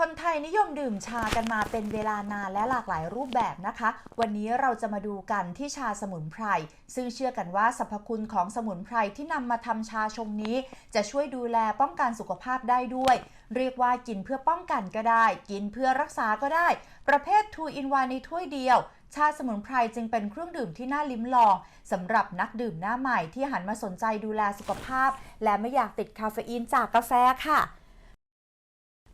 คนไทยนิยมดื่มชากันมาเป็นเวลานานและหลากหลายรูปแบบนะคะ วันนี้เราจะมาดูกันที่ชาสมุนไพร ซึ่งเชื่อกันว่าสรรพคุณของสมุนไพรที่นำมาทำชาชงนี้ จะช่วยดูแลป้องกันสุขภาพได้ด้วย เรียกว่ากินเพื่อป้องกันก็ได้ กินเพื่อรักษาก็ได้ ประเภท 2 in 1ในถ้วยเดียว ชาสมุนไพรจึงเป็นเครื่องดื่มที่น่าลิ้มลองสำหรับนักดื่มหน้าใหม่ที่หันมาสนใจดูแลสุขภาพ และไม่อยากติดคาเฟอีนจากกาแฟค่ะ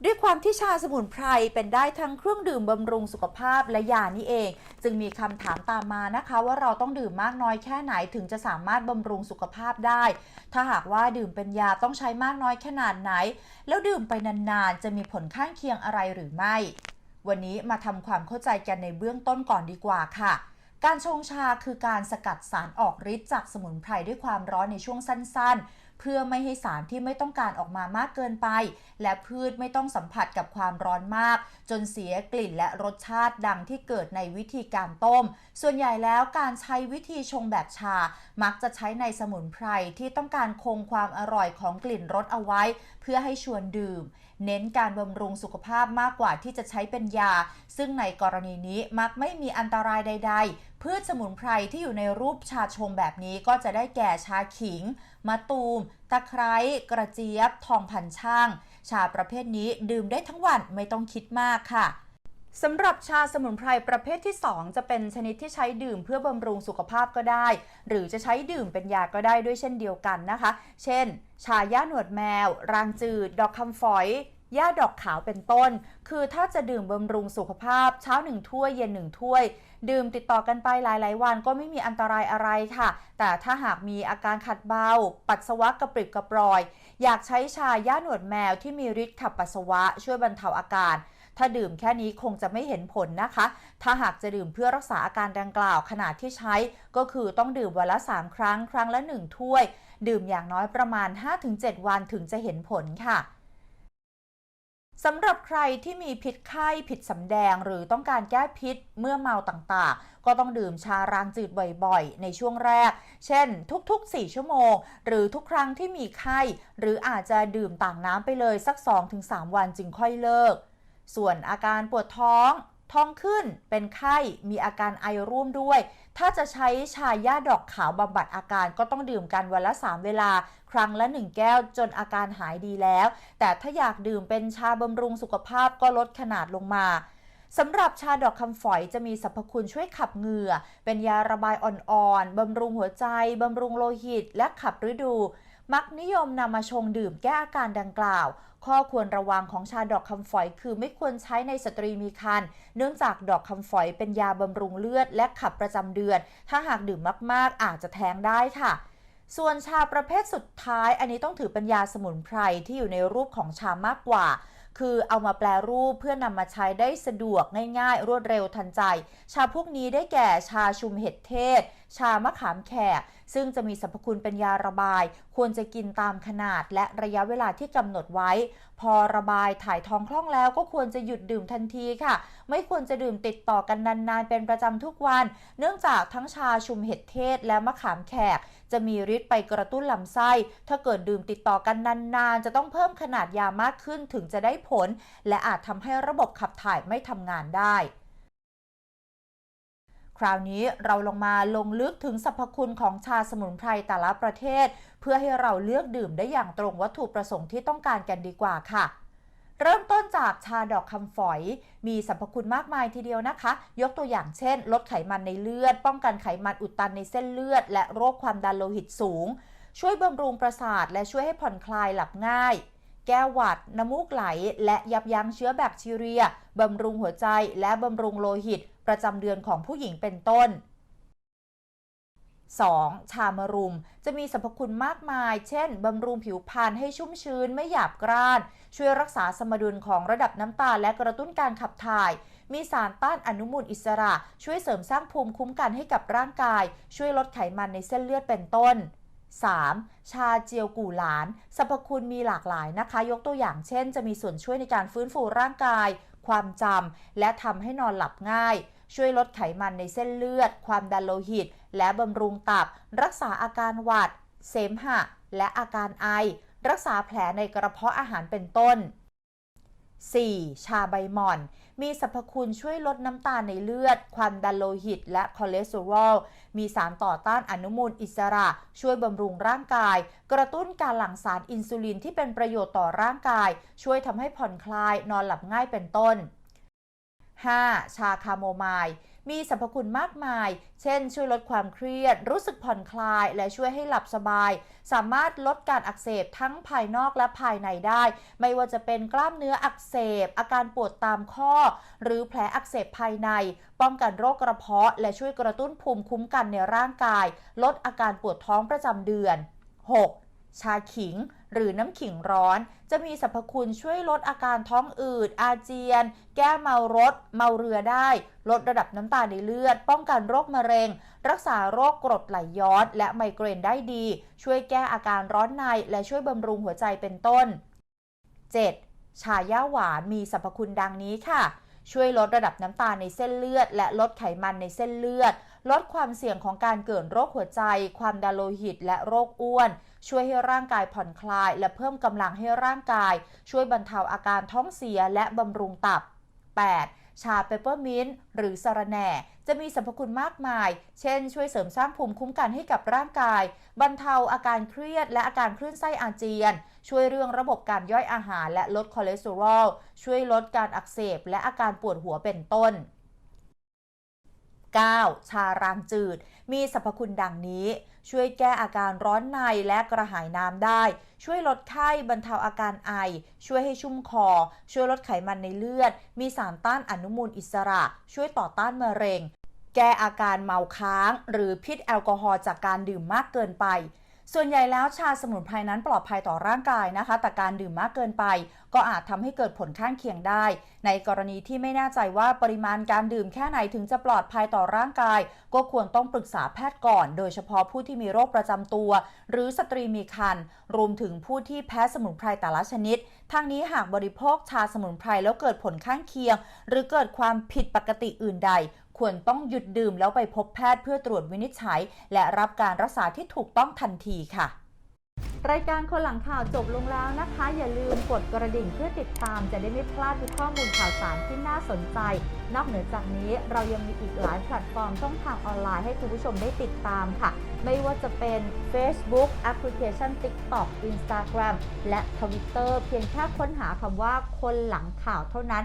ด้วยความที่ชาสมุนไพรเป็นได้ทั้งเครื่องดื่มบำรุงสุขภาพและยานี่เอง จึงมีคำถามตามมานะคะ ว่าเราต้องดื่มมากน้อยแค่ไหนถึงจะสามารถบำรุงสุขภาพได้ ถ้าหากว่าดื่มเป็นยาต้องใช้มากน้อยขนาดไหน แล้วดื่มไปนานๆ จะมีผลข้างเคียงอะไรหรือไม่ วันนี้มาทำความเข้าใจกันในเบื้องต้นก่อนดีกว่าค่ะการชงชาคือการสกัดสารออกฤทธิ์จากสมุนไพรด้วยความร้อนในช่วงสั้นๆ เพื่อไม่ให้สารที่ไม่ต้องการออกมามากเกินไป และพืชไม่ต้องสัมผัสกับความร้อนมาก จนเสียกลิ่นและรสชาติดังที่เกิดในวิธีการต้ม ส่วนใหญ่แล้วการใช้วิธีชงแบบชา มักจะใช้ในสมุนไพรที่ต้องการคงความอร่อยของกลิ่นรสเอาไว้เพื่อให้ชวนดื่ม เน้นการบำรุงสุขภาพมากกว่าที่จะใช้เป็นยา ซึ่งในกรณีนี้มักไม่มีอันตรายใด ๆ พืชสมุนไพรที่อยู่ในรูปชาชงแบบนี้ก็จะได้แก่ชาขิง มะตูม ตะไคร้ กระเจี๊ยบ ทองพันช่าง ชาประเภทนี้ดื่มได้ทั้งวันไม่ต้องคิดมากค่ะ สำหรับชาสมุนไพรประเภทที่ 2 จะเป็นชนิดที่ใช้ดื่มเพื่อบำรุงสุขภาพก็ได้ หรือจะใช้ดื่มเป็นยาก็ได้ด้วยเช่นเดียวกันนะคะ เช่น ชาย่าหนวดแมว รางจืด ดอกคำฝอยย่าดอกขาวเป็นต้น คือถ้าจะดื่มบำรุงสุขภาพ เช้าหนึ่งถ้วยเย็นหนึ่งถ้วย ดื่มติดต่อกันไปหลาย ๆ วันก็ไม่มีอันตรายอะไรค่ะ แต่ถ้าหากมีอาการขัดเบา ปัสสาวะกระปริบกระปรอย อยากใช้ชาย่าหนวดแมวที่มีฤทธิ์ขับปัสสาวะช่วยบรรเทาอาการ ถ้าดื่มแค่นี้คงจะไม่เห็นผลนะคะ ถ้าหากจะดื่มเพื่อรักษาอาการดังกล่าวขนาดที่ใช้ ก็คือต้องดื่มวันละ 3 ครั้ง ครั้งละ 1 ถ้วย ดื่มอย่างน้อยประมาณ 5-7 วันถึงจะเห็นผลค่ะสำหรับใครที่มีพิษไข้ผิดสำแดงหรือต้องการแก้พิษเมื่อเมาต่างๆ ก็ต้องดื่มชารางจืดบ่อยๆ ในช่วงแรก เช่น ทุกๆ 4 ชั่วโมง หรือทุกครั้งที่มีไข้ หรืออาจจะดื่มต่างน้ำไปเลยสัก 2-3 วันจึงค่อยเลิก ส่วนอาการปวดท้องท้องขึ้นเป็นไข้มีอาการไอร่วมด้วย ถ้าจะใช้ชาย่าดอกขาวบำบัดอาการก็ต้องดื่มกันวันละ 3 เวลา ครั้งละ 1 แก้วจนอาการหายดีแล้ว แต่ถ้าอยากดื่มเป็นชาบำรุงสุขภาพก็ลดขนาดลงมาสำหรับชาดอกคำฝอยจะมีสรรพคุณช่วยขับเหงื่อ เป็นยาระบายอ่อนๆบำรุงหัวใจบำรุงโลหิต และขับฤดู มักนิยมนำมาชงดื่มแก้อาการดังกล่าว ข้อควรระวังของชาดอกคำฝอยคือไม่ควรใช้ในสตรีมีครรภ์เนื่องจากดอกคำฝอยเป็นยาบำรุงเลือด และขับประจำเดือน ถ้าหากดื่มมากๆ อาจจะแท้งได้ค่ะส่วนชาประเภทสุดท้าย อันนี้ต้องถือเป็นยาสมุนไพรที่อยู่ในรูปของชามากกว่า คือเอามาแปลรูปเพื่อนำมาใช้ได้สะดวกง่ายๆ รวดเร็วทันใจ ชาพวกนี้ได้แก่ชาชุมเห็ดเทศ ชามะขามแขก ซึ่งจะมีสรรพคุณเป็นยาระบาย ควรจะกินตามขนาดและระยะเวลาที่กำหนดไว้ พอระบายถ่ายท้องคล่องแล้วก็ควรจะหยุดดื่มทันทีค่ะ ไม่ควรจะดื่มติดต่อกันนานๆ เป็นประจำทุกวัน เนื่องจากทั้งชาชุมเห็ดเทศ และมะขามแขก จะมีฤทธิ์ไปกระตุ้นลำไส้ ถ้าเกิดดื่มติดต่อกันนานๆ จะต้องเพิ่มขนาดยามากขึ้นถึงจะได้ผล และอาจทำให้ระบบขับถ่ายไม่ทำงานได้ คราวนี้เราลงมาลงลึกถึงสรรพคุณของชาสมุนไพรแต่ละประเทศ เพื่อให้เราเลือกดื่มได้อย่างตรงวัตถุประสงค์ที่ต้องการกันดีกว่าค่ะเริ่มต้นจากชาดอกคำฝอย มีสรรพคุณมากมายทีเดียวนะคะ ยกตัวอย่างเช่น ลดไขมันในเลือด ป้องกันไขมันอุดตันในเส้นเลือด และโรคความดันโลหิตสูง ช่วยบำรุงประสาท และช่วยให้ผ่อนคลายหลับง่าย แก้หวัด น้ำมูกไหล และยับยั้งเชื้อแบคทีเรีย บำรุงหัวใจ และบำรุงโลหิต ประจำเดือนของผู้หญิงเป็นต้น 2. ชามะรุม จะมีสรรพคุณมากมาย เช่น บำรุงผิวพรรณให้ชุ่มชื้นไม่หยาบกร้าน ช่วยรักษาสมดุลของระดับน้ำตาลและกระตุ้นการขับถ่าย มีสารต้านอนุมูลอิสระ ช่วยเสริมสร้างภูมิคุ้มกันให้กับร่างกาย ช่วยลดไขมันในเส้นเลือดเป็นต้น 3. ชาเจียวกู่หลาน สรรพคุณมีหลากหลายนะคะ ยกตัวอย่างเช่น จะมีส่วนช่วยในการฟื้นฟูร่างกาย ความจำ และทำให้นอนหลับง่าย ช่วยลดไขมันในเส้นเลือด ความดันโลหิต และบำรุงตับ รักษาอาการหวัด เสมหะ และอาการไอ รักษาแผลในกระเพาะอาหารเป็นต้น 4. ชาใบหม่อน มีสรรพคุณช่วยลดน้ำตาลในเลือด ความดันโลหิต และคอเลสเตอรอล มีสารต่อต้านอนุมูลอิสระ ช่วยบำรุงร่างกาย กระตุ้นการหลั่งสารอินซูลินที่เป็นประโยชน์ต่อร่างกาย ช่วยทำให้ผ่อนคลาย นอนหลับง่ายเป็นต้น 5. ชาคาโมไมล์ มีสรรพคุณมากมาย เช่น ช่วยลดความเครียด รู้สึกผ่อนคลาย และช่วยให้หลับสบาย สามารถลดการอักเสบทั้งภายนอกและภายในได้ ไม่ว่าจะเป็นกล้ามเนื้ออักเสบ อาการปวดตามข้อ หรือแผลอักเสบภายใน ป้องกันโรคกระเพาะ และช่วยกระตุ้นภูมิคุ้มกันในร่างกาย ลดอาการปวดท้องประจำเดือน 6. ชาขิง หรือน้ำขิงร้อน จะมีสรรพคุณช่วยลดอาการท้องอืด อาเจียน แก้เมารถ เมาเรือได้ ลดระดับน้ำตาลในเลือด ป้องกันโรคมะเร็ง รักษาโรคกรดไหลย้อน และไมเกรนได้ดี ช่วยแก้อาการร้อนใน และช่วยบำรุงหัวใจเป็นต้น 7. ชาย่าหวานมีสรรพคุณดังนี้ค่ะช่วยลดระดับน้ำตาลในเส้นเลือด และลดไขมันในเส้นเลือด ลดความเสี่ยงของการเกิดโรคหัวใจ ความดันโลหิต และโรคอ้วน ช่วยให้ร่างกายผ่อนคลาย และเพิ่มกำลังให้ร่างกาย ช่วยบรรเทาอาการท้องเสียและบำรุงตับ 8. ชาเปปเปอร์มินต์หรือสะระแหน่ จะมีสรรพคุณมากมาย เช่น ช่วยเสริมสร้างภูมิคุ้มกันให้กับร่างกาย บรรเทาอาการเครียด และอาการคลื่นไส้อาเจียน ช่วยเรื่องระบบการย่อยอาหารและลดคอเลสเตอรอล ช่วยลดการอักเสบ และอาการปวดหัวเป็นต้น 9. ชารางจืด มีสรรพคุณดังนี้ ช่วยแก้อาการร้อนในและกระหายน้ำได้ ช่วยลดไข้บรรเทาอาการไอ ช่วยให้ชุ่มคอ ช่วยลดไขมันในเลือด มีสารต้านอนุมูลอิสระ ช่วยต่อต้านมะเร็ง แก้อาการเมาค้าง หรือพิษแอลกอฮอล์จากการดื่มมากเกินไป ส่วนใหญ่แล้วชาสมุนไพรนั้นปลอดภัยต่อร่างกายนะคะ แต่การดื่มมากเกินไป ก็อาจทำให้เกิดผลข้างเคียงได้ ในกรณีที่ไม่แน่ใจว่าปริมาณการดื่มแค่ไหนถึงจะปลอดภัยต่อร่างกาย ก็ควรต้องปรึกษาแพทย์ก่อน โดยเฉพาะผู้ที่มีโรคประจำตัว หรือสตรีมีครรภ์รวมถึงผู้ที่แพ้สมุนไพรแต่ละชนิดทางนี้หากบริโภคชาสมุนไพรแล้วเกิดผลข้างเคียง หรือเกิดความผิดปกติอื่นใด ควรต้องหยุดดื่มแล้วไปพบแพทย์เพื่อตรวจวินิจฉัย และรับการรักษาที่ถูกต้องทันทีค่ะ รายการคนหลังข่าวจบลงแล้วนะคะ อย่าลืมกดกระดิ่งเพื่อติดตามจะได้ไม่พลาดทุกข้อมูลข่าวสารที่น่าสนใจ นอกเหนือจากนี้เรายังมีอีกหลายแพลตฟอร์มช่องทางออนไลน์ให้คุณผู้ชมได้ติดตามค่ะ ไม่ว่าจะเป็น Facebook แอปพลิเคชัน TikTok Instagram และ Twitter เพียงแค่ค้นหาคำว่าคนหลังข่าวเท่านั้น